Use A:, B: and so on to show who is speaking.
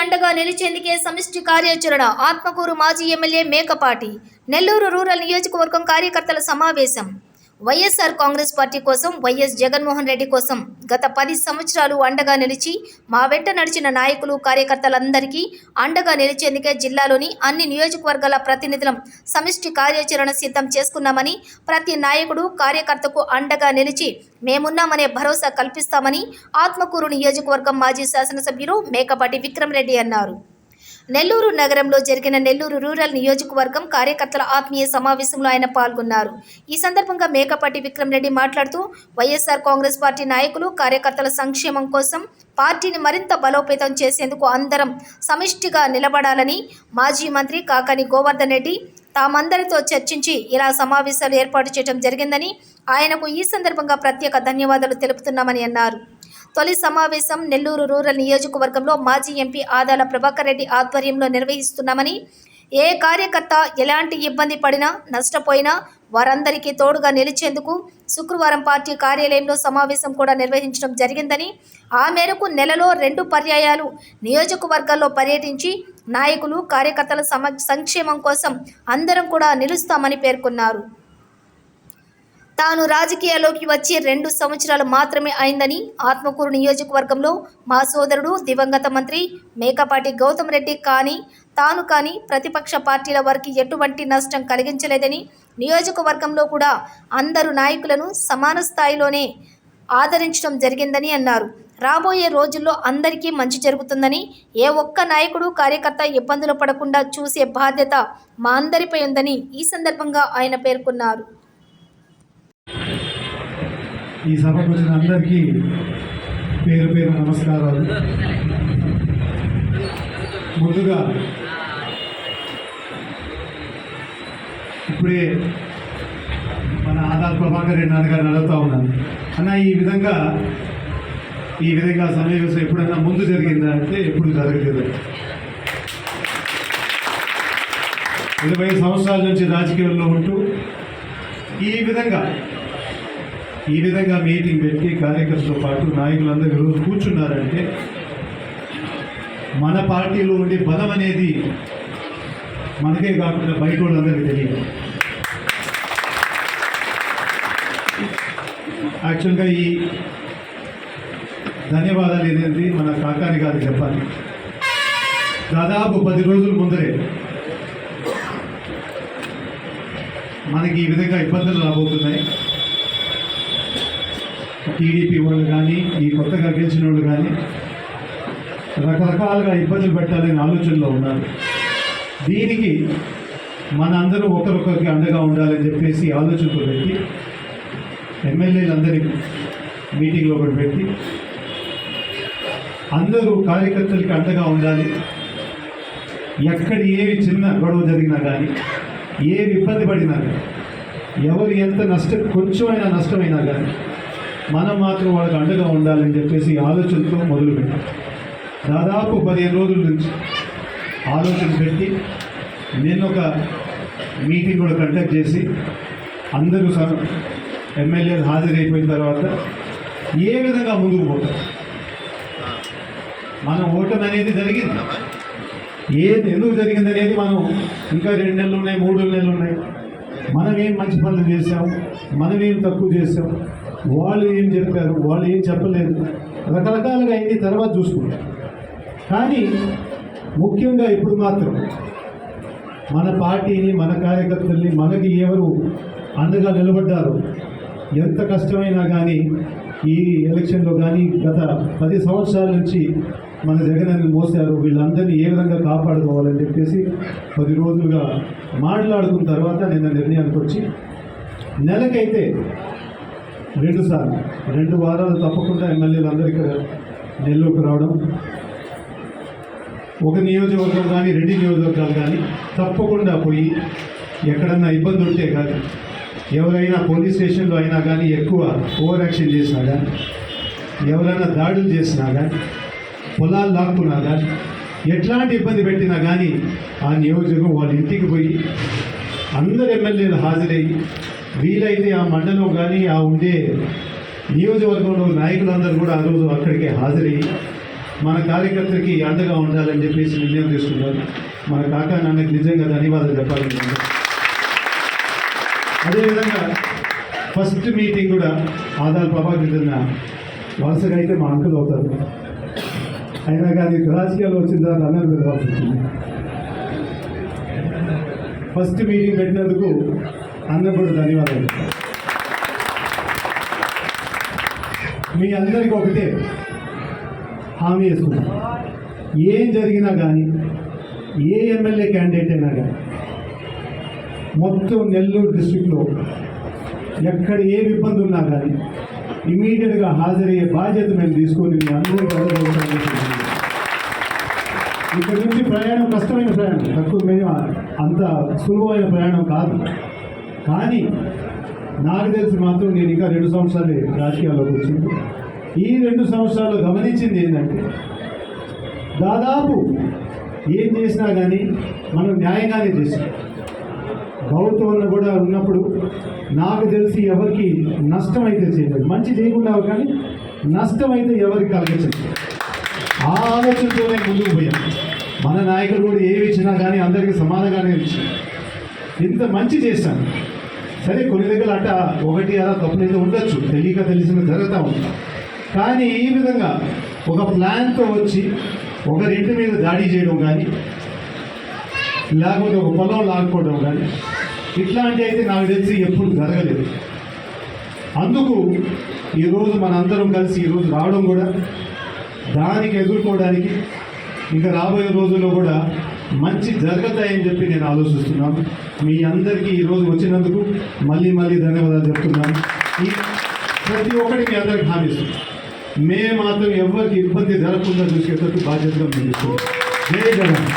A: అండగా నిలిచేందుకే సమిష్టి కార్యాచరణ ఆత్మకూరు మాజీ ఎమ్మెల్యే మేకపాటి నెల్లూరు రూరల్ నియోజకవర్గం కార్యకర్తల సమావేశం. వైఎస్ఆర్ కాంగ్రెస్ పార్టీ కోసం వైఎస్ జగన్మోహన్ రెడ్డి కోసం గత పది సంవత్సరాలు అండగా నిలిచి మా వెంట నడిచిన నాయకులు కార్యకర్తలందరికీ అండగా నిలిచేందుకే జిల్లాలోని అన్ని నియోజకవర్గాల ప్రతినిధులం సమిష్టి కార్యాచరణ సిద్ధం చేసుకున్నామని ప్రతి నాయకుడు కార్యకర్తకు అండగా నిలిచి మేమున్నామనే భరోసా కల్పిస్తామని ఆత్మకూరు నియోజకవర్గం మాజీ శాసనసభ్యులు మేకపాటి విక్రమ్ రెడ్డి అన్నారు. నెల్లూరు నగరంలో జరిగిన నెల్లూరు రూరల్ నియోజకవర్గం కార్యకర్తల ఆత్మీయ సమావేశంలో ఆయన పాల్గొన్నారు. ఈ సందర్భంగా మేకపాటి విక్రమ్ రెడ్డి మాట్లాడుతూ వైఎస్ఆర్ కాంగ్రెస్ పార్టీ నాయకులు కార్యకర్తల సంక్షేమం కోసం పార్టీని మరింత బలోపేతం చేసేందుకు అందరం సమిష్టిగా నిలబడాలని మాజీ మంత్రి కాకాని గోవర్ధన్ రెడ్డి తామందరితో చర్చించి ఇలా సమావేశాలు ఏర్పాటు చేయడం జరిగిందని ఆయనకు ఈ సందర్భంగా ప్రత్యేక ధన్యవాదాలు తెలుపుతున్నామని అన్నారు. తొలి సమావేశం నెల్లూరు రూరల్ నియోజకవర్గంలో మాజీ ఎంపీ ఆదాల ప్రభాకర్ రెడ్డి ఆధ్వర్యంలో నిర్వహిస్తున్నామని ఏ కార్యకర్త ఎలాంటి ఇబ్బంది పడినా నష్టపోయినా వారందరికీ తోడుగా నిలిచేందుకు శుక్రవారం పార్టీ కార్యాలయంలో సమావేశం కూడా నిర్వహించడం జరిగిందని ఆ మేరకు నెలలో రెండు పర్యాయాలు నియోజకవర్గాల్లో పర్యటించి నాయకులు కార్యకర్తల సమ సంక్షేమం కోసం అందరం కూడా నిలుస్తామని పేర్కొన్నారు. తాను రాజకీయాల్లోకి వచ్చి రెండు సంవత్సరాలు మాత్రమే అయిందని ఆత్మకూరు నియోజకవర్గంలో మా సోదరుడు దివంగత మంత్రి మేకపాటి గౌతమ్ రెడ్డి కానీ తాను కానీ ప్రతిపక్ష పార్టీల వారికి ఎటువంటి నష్టం కలిగించలేదని నియోజకవర్గంలో కూడా అందరు నాయకులను సమాన స్థాయిలోనే ఆదరించడం జరిగిందని అన్నారు. రాబోయే రోజుల్లో అందరికీ మంచి జరుగుతుందని ఏ ఒక్క నాయకుడు కార్యకర్త ఇబ్బందులు పడకుండా చూసే బాధ్యత మా అందరిపై ఉందని ఈ సందర్భంగా ఆయన పేర్కొన్నారు.
B: ఈ సభకు వచ్చిన అందరికీ పేరు పేరు నమస్కారాలు. ముందుగా ఇప్పుడే మన ఆధార్ ప్రభాకర్ రెడ్డి నాన్నగారు అడుగుతా ఉన్నాను. అన్న ఈ విధంగా ఈ విధంగా సమావేశం ఎప్పుడన్నా ముందు జరిగిందా అంటే ఎప్పుడు జరగలేదు. ఇరవై సంవత్సరాల నుంచి రాజకీయాల్లో ఉంటూ ఈ విధంగా ఈ విధంగా మీటింగ్ పెట్టి కార్యకర్తలతో పాటు నాయకులందరూ ఈరోజు కూర్చున్నారంటే మన పార్టీలో ఉండే బలం అనేది మనకే కాకుండా బయట వాళ్ళందరికీ తెలియదు. యాక్చువల్గా ఈ ధన్యవాదాలు అనేది మన కాకాని గారు చెప్పాలి. దాదాపు పది రోజుల ముందరే మనకి ఈ విధంగా ఇబ్బందులు రాబోతున్నాయి. టీడీపీ వాళ్ళు కానీ ఈ కొత్తగా గెలిచిన వాళ్ళు కానీ రకరకాలుగా ఇబ్బందులు పెట్టాలనే ఆలోచనలో ఉన్నారు. దీనికి మన అందరూ అండగా ఉండాలని చెప్పేసి ఆలోచనతో పెట్టి ఎమ్మెల్యేలందరి మీటింగ్లో ఒకటి పెట్టి అందరూ కార్యకర్తలకి అండగా ఉండాలి. ఎక్కడ ఏవి చిన్న గొడవ జరిగినా కానీ ఏవి ఇబ్బంది పడినా కానీ ఎవరు ఎంత నష్టం కొంచెమైనా నష్టమైనా కానీ మనం మాత్రం వాళ్ళకి అండగా ఉండాలని చెప్పేసి ఆలోచనతో మొదలుపెట్టాం. దాదాపు పదిహేను రోజుల నుంచి ఆలోచన పెట్టి నేను ఒక మీటింగ్ కూడా కండక్ట్ చేసి అందరూ స- ఎమ్మెల్యేలు హాజరైపోయిన తర్వాత ఏ విధంగా ముందుకు పోతాం? మనం ఓటమి అనేది జరిగింది. ఏది ఎందుకు జరిగింది అనేది మనం ఇంకా రెండు నెలలు ఉన్నాయి మూడు నెలలు ఉన్నాయి మనం ఏం మంచి పనులు చేసాం మనం ఏం తక్కువ చేసాం వాళ్ళు ఏం చెప్పారు వాళ్ళు ఏం చెప్పలేదు. రకరకాలుగా అయింది తర్వాత చూసుకుంటాం. కానీ ముఖ్యంగా ఇప్పుడు మాత్రం మన పార్టీని మన కార్యకర్తల్ని మనకి ఎవరు అండగా నిలబడ్డారు ఎంత కష్టమైనా కానీ ఈ ఎలక్షన్లో కానీ గత పది సంవత్సరాల నుంచి మన జగన్ మోసారు వీళ్ళందరినీ ఏ విధంగా కాపాడుకోవాలని చెప్పేసి పది రోజులుగా మాట్లాడుకున్న తర్వాత నిన్న నిర్ణయానికి వచ్చి నెలకైతే రెండు సార్లు రెండు వారాలు తప్పకుండా ఎమ్మెల్యేలు అందరికీ నెల్లూరుకు రావడం. ఒక నియోజకవర్గం కానీ రెండు నియోజకవర్గాలు కానీ తప్పకుండా పోయి ఎక్కడన్నా ఇబ్బంది ఉంటే కాదు ఎవరైనా పోలీస్ స్టేషన్లో అయినా కానీ ఎక్కువ ఓవర్ యాక్షన్ చేసినా కానీ ఎవరైనా దాడులు చేసినా కానీ పొలాలు లాక్కున్నా కానీ ఎట్లాంటి ఇబ్బంది పెట్టినా కానీ ఆ నియోజకవర్గం వాళ్ళ ఇంటికి పోయి అందరు ఎమ్మెల్యేలు హాజరయ్యి వీలైతే ఆ మండలం కానీ ఆ ఉండే నియోజకవర్గంలో నాయకులందరూ కూడా ఆ రోజు అక్కడికి హాజరయ్యి మన కార్యకర్తకి అండగా ఉండాలని చెప్పేసి నిర్ణయం తీసుకున్నారు. మన కాకా నాన్నకి నిజంగా ధన్యవాదాలు చెప్పాలనుకుంటున్నాను అదేవిధంగా ఫస్ట్ మీటింగ్ కూడా ఆదాల ప్రభాకర్ నిన్న వరుసగా అయితే మా అంకులు అవుతారు. అయినా కానీ రాజకీయాలు వచ్చిన తర్వాత అందరూ వచ్చింది. ఫస్ట్ మీటింగ్ పెట్టినందుకు అందరూ ధన్యవాదాలు. మీ అందరికీ ఒకటే హామీ ఇస్తున్నాం ఏం జరిగినా కానీ ఏ ఎమ్మెల్యే క్యాండిడేట్ అయినా కానీ మొత్తం నెల్లూరు డిస్టిక్లో ఎక్కడ ఏ ఇబ్బంది ఉన్నా కానీ ఇమీడియట్గా హాజరయ్యే బాధ్యత మేము తీసుకొని మీ అందరికీ ఇక్కడ నుంచి ప్రయాణం కష్టమైన ప్రయాణం. తక్కువ మేము అంత సులభమైన ప్రయాణం కాదు. కానీ నాకు తెలిసి మాత్రం నేను ఇంకా రెండు సంవత్సరాలు రాజకీయాల్లోకి వచ్చింది. ఈ రెండు సంవత్సరాలు గమనించింది ఏంటంటే దాదాపు ఏం చేసినా కానీ మనం న్యాయంగానే చేసాం. ప్రభుత్వంలో కూడా ఉన్నప్పుడు నాకు తెలిసి ఎవరికి నష్టం అయితే చేయలేదు. మంచి చేయకుండా కానీ నష్టం అయితే ఎవరికి కలగచ్చు ఆ ఆలోచనతోనే ముందుకు పోయాం. మన నాయకులు కూడా ఏవి ఇచ్చినా కానీ అందరికీ సమానంగానే ఇచ్చారు. ఇంత మంచి చేశాను సరే కొన్ని దగ్గర అట ఒకటి అలా తప్పులు అయితే ఉండొచ్చు. తెలియక తెలిసిన జరుగుతూ ఉంటాం. కానీ ఈ విధంగా ఒక ప్లాన్తో వచ్చి ఒకరింటి మీద దాడి చేయడం కానీ లేకపోతే ఒక పొలం లాక్కోవడం కానీ ఇట్లాంటి అయితే నాకు తెలిసి ఎప్పుడు జరగలేదు. అందుకు ఈరోజు మనందరం కలిసి ఈరోజు రావడం కూడా దానికి ఎదుర్కోవడానికి ఇంకా రాబోయే రోజుల్లో కూడా మంచి జరుగుతాయని చెప్పి నేను ఆలోచిస్తున్నాను. మీ అందరికీ ఈరోజు వచ్చినందుకు మళ్ళీ మళ్ళీ ధన్యవాదాలు చెప్తున్నాను. ఈ ప్రతి ఒక్కటి మీ అందరికి హామీస్తుంది మే మాత్రం ఎవరికి ఇబ్బంది జరగకుండా చూసేటట్టు బాధ్యతగా మేము జై జగన్.